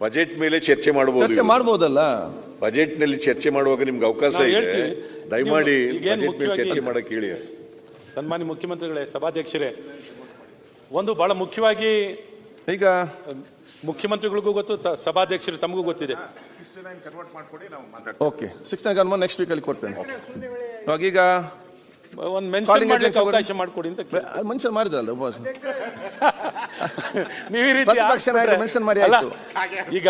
Budget ಮೇಲೆ ಚರ್ಚೆ ಮಾಡಬಹುದು ಚರ್ಚೆ ಮಾಡ್ಬೋದಲ್ಲ? ಬಜೆಟ್ನಲ್ಲಿ ಚರ್ಚೆ ಮಾಡುವಾಗ ನಿಮ್ಗೆ ಅವಕಾಶ ಇದೆ. ದಯಮಾಡಿ ಬಜೆಟ್ ಮೇಲೆ ಚರ್ಚೆ ಮಾಡಕ್ಕೆ ಮಾಡಕ್ ಹೇಳಿ. ಸನ್ಮಾನ್ಯ ಮುಖ್ಯಮಂತ್ರಿಗಳೇ ಸಭಾಧ್ಯಕ್ಷರೇ ಒಂದು ಬಹಳ ಮುಖ್ಯವಾಗಿ ಈಗ ಮುಖ್ಯಮಂತ್ರಿಗಳಿಗೂ ಗೊತ್ತು ತ- ಸಭಾಧ್ಯಕ್ಷರು ತಮಗೂ ಗೊತ್ತಿದೆ. Okay six gunman next week ಅಲ್ಲಿ ಕೊಡ್ತೇನೆ. ಇವಾಗ ಈಗ ಒಂದು ಮೆನ್ಷನ್ ಮಾಡ್ಲಿಕ್ಕೆ ಅವಕಾಶ ಮಾಡಿಕೊಡಿ ಅಂತ ಮನುಷ್ಯ ಮಾಡಿದಲ್ಲ ಉಪವಾಸ. ನೀವು ಈ ರೀತಿ ಮಾಡಿ ಅಲ್ಲ, ಈಗ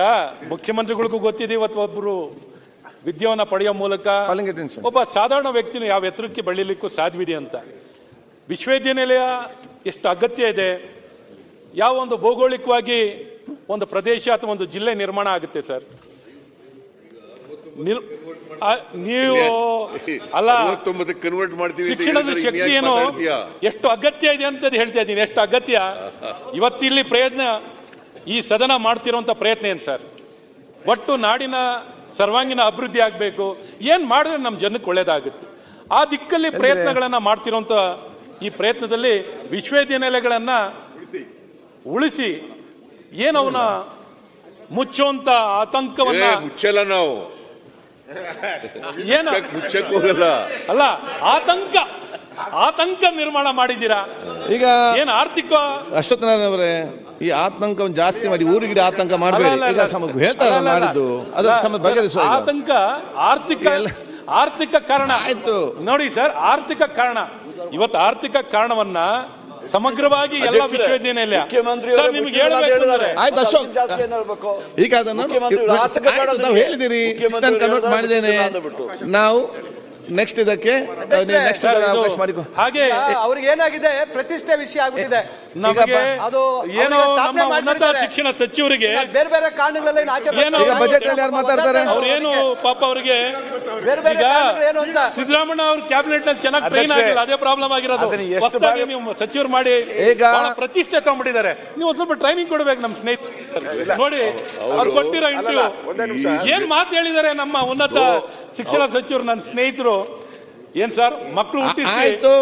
ಮುಖ್ಯಮಂತ್ರಿಗಳಿಗೂ ಗೊತ್ತಿದೆ ಇವತ್ತು ಒಬ್ಬರು ವಿದ್ಯೆಯನ್ನು ಪಡೆಯೋ ಮೂಲಕ. ಒಬ್ಬ ಸಾಧಾರಣ ವ್ಯಕ್ತಿನ ಯಾವ ಎತ್ತರಕ್ಕೆ ಬೆಳೀಲಿಕ್ಕೂ ಸಾಧ್ಯವಿದೆ ಅಂತ. ವಿಶ್ವವಿದ್ಯಾನಿಲಯ ಎಷ್ಟು ಅಗತ್ಯ ಇದೆ ಯಾವ ಒಂದು ಭೌಗೋಳಿಕವಾಗಿ ಒಂದು ಪ್ರದೇಶ ಅಥವಾ ಒಂದು ಜಿಲ್ಲೆ ನಿರ್ಮಾಣ ಆಗುತ್ತೆ ಸರ್? ನೀವು ಅಲ್ಲ ಕನ್ವರ್ಟ್ ಮಾಡ್ತೀವಿ ಶಿಕ್ಷಣದ ಶಕ್ತಿ ಏನು ಎಷ್ಟು ಅಗತ್ಯ ಇದೆ ಅಂತ ಹೇಳ್ತಾ ಇದ್ದೀನಿ. ಎಷ್ಟು ಅಗತ್ಯ? ಇವತ್ತಿಲ್ಲಿ ಪ್ರಯತ್ನ ಈ ಸದನ ಮಾಡ್ತಿರುವಂತ ಪ್ರಯತ್ನ ಏನು ಸರ್? ಒಟ್ಟು ನಾಡಿನ ಸರ್ವಾಂಗೀಣ ಅಭಿವೃದ್ಧಿ ಆಗಬೇಕು. ಏನ್ ಮಾಡಿದ್ರೆ ನಮ್ಮ ಜನಕ್ಕೆ ಒಳ್ಳೇದಾಗುತ್ತೆ? ಆ ದಿಕ್ಕಲ್ಲಿ ಪ್ರಯತ್ನಗಳನ್ನ ಮಾಡ್ತಿರುವಂತ ಈ ಪ್ರಯತ್ನದಲ್ಲಿ ವಿಶ್ವವಿದ್ಯಾನಿಲಯಗಳನ್ನ ಉಳಿಸಿ. ಏನವನ್ನ ಮುಚ್ಚುವಂತ ಆತಂಕವನ್ನ ಮುಚ್ಚಲ್ಲ ನಾವು. ಏನು? ಮುಚ್ಚಕ್- ಹೋಗಲ್ಲ. ಅಲ್ಲ ಆತಂಕ. ಆತಂಕ ನಿರ್ಮಾಣ ಮಾಡಿದ್ದೀರಾ? ಈಗ ಏನ್ ಆರ್ಥಿಕ? ಅಶ್ವತ್ಥನಾರಾಯಣ ಅವರೇ ಈ ಆತಂಕವನ್ನು ಜಾಸ್ತಿ ಮಾಡಿ ಊರಿಗೆ ಆತಂಕ ಮಾಡಬೇಡಿ. ಈಗ ಅಲ್ಲ. ಸಮ- ಹೇಳ್ತಾರಲ್ಲ ಅಲ್ಲ, ಅಲ್ಲ. ಮಾಡಿದ್ದು. ಅದು ಅಲ್ಲ, ಸಮ ಬಗೆಹರಿಸುವ ಆತಂಕ ಆರ್ಥಿಕ ಆರ್ಥಿಕ ಕಾರಣ. ಆಯ್ತು. ನೋಡಿ ಸರ್ ಆರ್ಥಿಕ ಕಾರಣ. ಇವತ್ತು ಆರ್ಥಿಕ ಕಾರಣವನ್ನ ಸಮಗ್ರವಾಗಿ ಎಲ್ಲ ವಿಶ್ವವಿದ್ಯಾನಿಲಯ. ಮುಖ್ಯಮಂತ್ರಿ ಸರ್ ನಿಮ್ಗೆ ಹೇಳಬೇಕು ಆಯ್ತು ಅಶೋಕ್. ಜಾಸ್ತಿ ಏನ್ ಹೇಳ್ಬೇಕು? ಈಗ ಅದನ್ನು ಹೇಳಿದಿರಿ ಕನ್ವರ್ಟ್ ಮಾಡಿದ್ದೇನೆ. ನಾವು ನೆಕ್ಸ್ಟ್ ಇದಕ್ಕೆ ನೆಕ್ಸ್ಟ್ ಅವಕಾಶ ಮಾಡಿಕೊ. ಹಾಗೆ ಅವ್ರಿಗೆ ಏನಾಗಿದೆ? ಪ್ರತಿಷ್ಠೆ ವಿಷಯ ಆಗ್ಬಿಟ್ಟಿದೆ. ನಮಗೆ ಅದು ಏನೋ ನಮ್ಮ ಉನ್ನತ ಶಿಕ್ಷಣ ಸಚಿವರಿಗೆ ಬೇರೆ ಬೇರೆ ಕಾರಣಗಳಲ್ಲಿ ಏನು ಆಚೆ ಏನೋ ಈಗ ಬಜೆಟ್ ಅಲ್ಲಿ ಯಾರು ಮಾತಾಡ್ತಾರೆ? ಏನು ಪಾಪ ಅವರಿಗೆ ಬೇರೆ ಬೇರೆ ಕಾರಣಗಳು ಏನು ಅಂತ. ಸಿದ್ದರಾಮಣ್ಣ ಅವ್ರ ಕ್ಯಾಬಿನೆಟ್ನಲ್ಲಿ ಚೆನ್ನಾಗಿ ಟ್ರೈನ್ ಆಗಿಲ್ಲ ಅದೇ ಪ್ರಾಬ್ಲಮ್ ಆಗಿರೋದು. ಹೊಸದಾಗಿ ನೀವು ಸಚಿವರು ಮಾಡಿ ಈಗ- ಬಹಳ ಪ್ರತಿಷ್ಠೆ ತಗೊಂಡ್ಬಿಟ್ಟಿದ್ದಾರೆ. ನೀವು ಸ್ವಲ್ಪ ಟ್ರೈನಿಂಗ್ ಕೊಡ್ಬೇಕು ನಮ್ಮ ಸ್ನೇಹಿತರು. ನೋಡಿ ಅವ್ರು ಕೊಟ್ಟಿರೋ ಇಂಟರ್ವ್ಯೂ ಏನ್ ಮಾತು ಹೇಳಿದ್ದಾರೆ ನಮ್ಮ ಉನ್ನತ ಶಿಕ್ಷಣ ಸಚಿವರು ನನ್ನ ಸ್ನೇಹಿತರು? ಏನ್ ಸರ್? ಮಕ್ಕಳು ಹುಟ್ಟಿಸಿ. ಆಯ್ತು.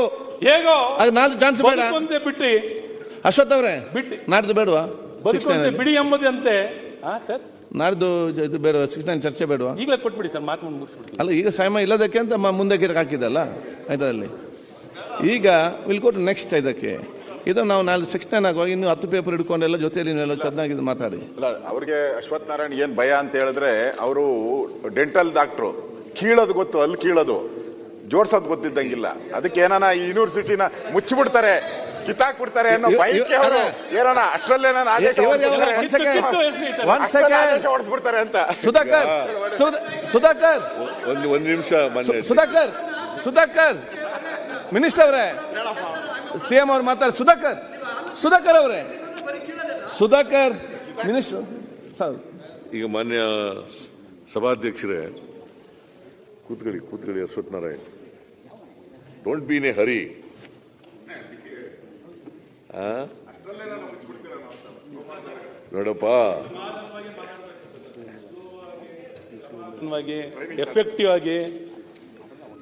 ಹೇಗೋ? ನಾಲ್ಕು ಚಾನ್ಸ್ ಬೇಡ. ಬಿಟ್ಟು ಅಶ್ವತ್ ಅವರೇ ಬಿಟ್ಟು ನಾಡ್ದು ಬೇಡವಾ? ಬಿಡಿ ಎಂಬುದಂತೆ. ಹಾ ಸರ್? ನಾಡ್ದು ಇದು ಬೇಡ ಸಿಕ್ಸ್ ನೈನ್ ಚರ್ಚೆ ಬೇಡವಾ? ಈಗಲೇ ಕೊಟ್ಬಿಡಿ ಸರ್ ಮಾತು ಮುಗಿಸ್ಬಿಡಿ ಅಲ್ಲ ಈಗ ಸಮಯ ಇಲ್ಲದಕ್ಕೆ ಅಂತ ಮುಂದೆ ಗಿಡಕ್ಕೆ ಹಾಕಿದಲ್ಲ ಇದರಲ್ಲಿ ಈಗ ವಿಲ್ ಕೊಟ್ಟು ನೆಕ್ಸ್ಟ್ ಇದಕ್ಕೆ. ಇದು ನಾವು ನಾಲ್ಕು ಸಿಕ್ಸ್ ನೈನ್ ಆಗುವಾಗ ಇನ್ನು ಹತ್ತು ಪೇಪರ್ ಹಿಡ್ಕೊಂಡೆಲ್ಲ ಜೊತೆಯಲ್ಲಿ ನೀವೆಲ್ಲ ಚೆನ್ನಾಗಿ ಇದು ಮಾತಾಡಿ. ಅಲ್ಲ ಅವ್ರಿಗೆ ಅಶ್ವಥ್ ನಾರಾಯಣ್ ಏನ್ ಭಯ ಅಂತ ಹೇಳಿದ್ರೆ ಅವರು ಡೆಂಟಲ್ ಡಾಕ್ಟ್ರು ಕೀಳೋದು ಗೊತ್ತು ಅಲ್ಲಿ ಕೀಳೋದು. ಜೋಡ್ಸೋದು ಗೊತ್ತಿದ್ದಂಗಿಲ್ಲ. ಅದಕ್ಕೆ ಏನಾನ ಈ ಯೂನಿವರ್ಸಿಟಿನ ಮುಚ್ಚಿಬಿಡ್ತಾರೆ ಕಿತ್ತಾಕ್ಬಿಡ್ತಾರೆ ಅನ್ನೋ ಭಯಕ್ಕೆ ಅವರು. ಏನಾನ ಅಷ್ಟ್ರಲ್ಲಿ ಆದೇಶ ಸೆಕೆಂಡ್ ಅಂತ. ಸುಧಾಕರ್ ಸುಧಾ- ಸುಧಾಕರ್. ಒಂದು ಒಂದು ನಿಮಿಷ ಸುಧಾಕರ್ ಸುಧಾಕರ್. ಮಿನಿಸ್ಟರ್ ಅವರೇ. ಸಿಎಂ ಅವ್ರು ಮಾತಾಡ ಸುಧಾಕರ್. ಸುಧಾಕರ್ ಅವರೇ. Sudhakar minister sir. ಈಗ ಮಾನ್ಯ ಸಭಾಧ್ಯಕ್ಷರೇ ಕೂತ್ಕೊಳ್ಳಿ ಕೂತ್ಕೊಳ್ಳಿ Ashwath Narayan. Don't be in a hurry ನೋಡಪ್ಪ. ಎಫೆಕ್ಟಿವ್ ಆಗಿ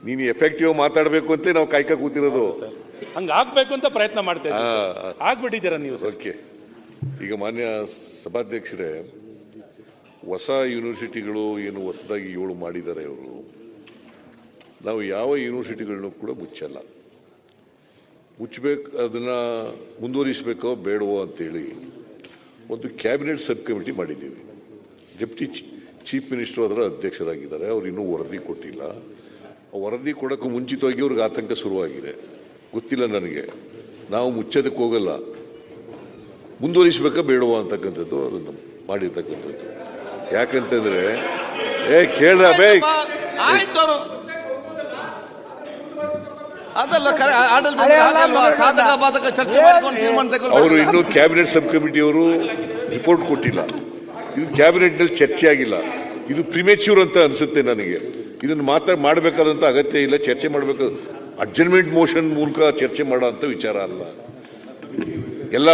ನೀನು ಎಫೆಕ್ಟಿವ್ ಮಾತಾಡಬೇಕು ಅಂತ ನಾವು ಕಾಯ್ಕ ಕೂತಿರೋದು. ಹಂಗ ಆಗ್ಬೇಕು ಅಂತ ಪ್ರಯತ್ನ ಮಾಡ್ತಾ ಇದ್ದೀವಿ ಆಗ್ಬಿಟ್ಟಿದ್ದೀರಾ ನೀವು ಓಕೆ. ಈಗ ಮಾನ್ಯ ಸಭಾಧ್ಯಕ್ಷರೇ ಹೊಸ ಯೂನಿವರ್ಸಿಟಿಗಳು ಏನು ಹೊಸದಾಗಿ ಏಳು ಮಾಡಿದ್ದಾರೆ ಅವರು ನಾವು ಯಾವ ಯೂನಿವರ್ಸಿಟಿಗಳನ್ನು ಕೂಡ ಮುಚ್ಚಲ್ಲ. ಮುಚ್ಚಬೇಕು ಅದನ್ನ ಮುಂದುವರಿಸಬೇಕೋ ಬೇಡವೋ ಅಂತೇಳಿ ಒಂದು ಕ್ಯಾಬಿನೆಟ್ ಸಬ್ ಕಮಿಟಿ ಮಾಡಿದ್ದೀವಿ. ಡೆಪ್ಟಿ ಚೀಫ್ ಮಿನಿಸ್ಟರ್ ಅದರ ಅಧ್ಯಕ್ಷರಾಗಿದ್ದಾರೆ ಅವ್ರು ಇನ್ನೂ ವರದಿ ಕೊಟ್ಟಿಲ್ಲ. ವರದಿ ಕೊಡೋಕ್ಕೂ ಮುಂಚಿತವಾಗಿ ಅವ್ರಿಗೆ ಆತಂಕ ಶುರುವಾಗಿದೆ. ಗೊತ್ತಿಲ್ಲ ನನಗೆ. ನಾವು ಮುಚ್ಚೋದಕ್ಕೆ ಹೋಗಲ್ಲ. ಮುಂದುವರಿಸಬೇಕಾ ಬೇಡವಾ ಅಂತಕ್ಕಂಥದ್ದು ಅದನ್ನು ಮಾಡಿರ್ತಕ್ಕಂಥದ್ದು. ಯಾಕಂತಂದ್ರೆ ಏ ಕೇಳ ಬೇ ಆಯ್ತು ಅವರು. ಅದಲ್ಲ ಕ್ಯಾಬಿನೆಟ್ ಸಬ್ ಹಾಗಲ್ವಾ? ಸಾಧಕ ಬಾಧಕ ಚರ್ಚೆ ಮಾಡ್ಕೊಂಡು ತೀರ್ಮಾನ ಅವರು ತಗೊಳ್ಬೇಕು ಇನ್ನೂ ಕ್ಯಾಬಿನೆಟ್ ಸಬ್ ಕಮಿಟಿಯವರು ರಿಪೋರ್ಟ್ ಕೊಟ್ಟಿಲ್ಲ. ಇದು ಕ್ಯಾಬಿನೆಟ್ನಲ್ಲಿ ಚರ್ಚೆ ಆಗಿಲ್ಲ. ಇದು ಪ್ರಿಮೇಚ್ಯೂರ್ ಅಂತ ಅನ್ಸುತ್ತೆ ನನಗೆ. ಇದನ್ನು ಮಾತ್ರ ಮಾಡಬೇಕಾದಂತ ಅಗತ್ಯ ಇಲ್ಲ ಚರ್ಚೆ ಮಾಡಬೇಕು. ಅಡ್ಜರ್ಮೆಂಟ್ ಮೋಷನ್ ಮೂಲಕ ಚರ್ಚೆ ಮಾಡೋ ಅಂತ ವಿಚಾರ ಅಲ್ಲ. ಎಲ್ಲ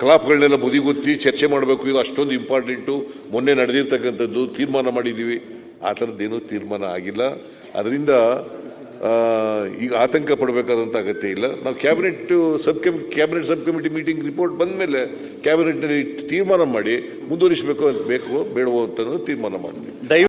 ಕಲಾಪಗಳನ್ನೆಲ್ಲ ಬದಿಗೊತ್ತಿ ಚರ್ಚೆ ಮಾಡಬೇಕು. ಇದು ಅಷ್ಟೊಂದು ಇಂಪಾರ್ಟೆಂಟು. ಮೊನ್ನೆ ನಡೆದಿರ್ತಕ್ಕಂಥದ್ದು ತೀರ್ಮಾನ ಮಾಡಿದ್ದೀವಿ. ಆ ಥರದ್ದೇನೂ ತೀರ್ಮಾನ ಆಗಿಲ್ಲ. ಅದರಿಂದ ಈಗ ಆತಂಕ ಪಡಬೇಕಾದಂಥ ಅಗತ್ಯ ಇಲ್ಲ. ನಾವು cabinet sub ಕಮಿ, cabinet sub committee meeting report ಬಂದ ಮೇಲೆ ಕ್ಯಾಬಿನೆಟ್ನಲ್ಲಿ ತೀರ್ಮಾನ ಮಾಡಿ ಮುಂದುವರಿಸಬೇಕು ಅಂತ ಬೇಕು ಬೇಡವೋ ಅಂತ ತೀರ್ಮಾನ ಮಾಡ್ತೀವಿ.